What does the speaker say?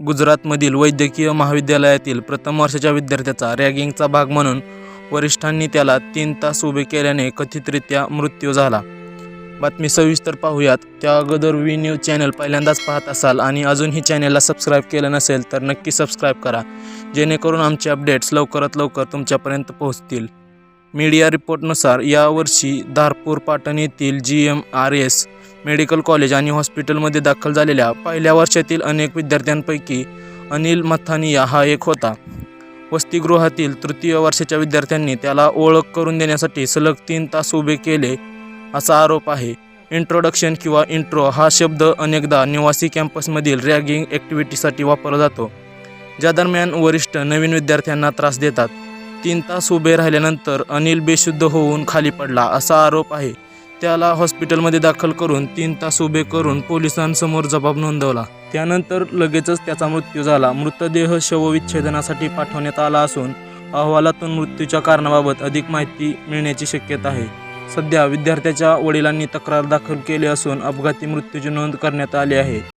गुजरातमधील वैद्यकीय महाविद्यालयातील प्रथम वर्षाच्या विद्यार्थ्याचा रॅगिंगचा भाग म्हणून वरिष्ठांनी त्याला तीन तास उभे केल्याने कथितरित्या मृत्यू झाला. बातमी सविस्तर पाहूयात. त्या अगोदर वी न्यूज चॅनल पहिल्यांदाच पाहत असाल आणि अजूनही चॅनलला सबस्क्राईब केलं नसेल तर नक्की सबस्क्राईब करा. जेणेकरून आमचे अपडेट्स लवकरात लवकर तुमच्यापर्यंत पोहोचतील. मीडिया रिपोर्टनुसार यावर्षी धारपूर पाटण येथील G M R S medical college आणि हॉस्पिटलमध्ये दाखल झालेल्या पहिल्या वर्षातील अनेक विद्यार्थ्यांपैकी अनिल मथानिया हा एक होता. वसतिगृहातील तृतीय वर्षाच्या विद्यार्थ्यांनी त्याला ओळख करून देण्यासाठी सलग तीन तास उभे केले असा आरोप आहे. इंट्रोडक्शन किंवा इंट्रो हा शब्द अनेकदा निवासी कॅम्पसमधील रॅगिंग ॲक्टिव्हिटीसाठी वापरला जातो ज्या दरम्यान वरिष्ठ नवीन विद्यार्थ्यांना त्रास देतात. तीन तास उभे राहिल्यानंतर अनिल बेशुद्ध होऊन खाली पडला असा आरोप आहे. त्याला हॉस्पिटलमध्ये दाखल करून तीन तास उभे करून पोलिसांसमोर जबाब नोंदवला. त्यानंतर लगेचच त्याचा मृत्यू झाला. मृतदेह शवविच्छेदनासाठी पाठवण्यात आला असून अहवालातून मृत्यूच्या कारणाबाबत अधिक माहिती मिळण्याची शक्यता आहे. सध्या विद्यार्थ्याच्या वडिलांनी तक्रार दाखल केली असून अपघाती मृत्यूची नोंद करण्यात आली आहे.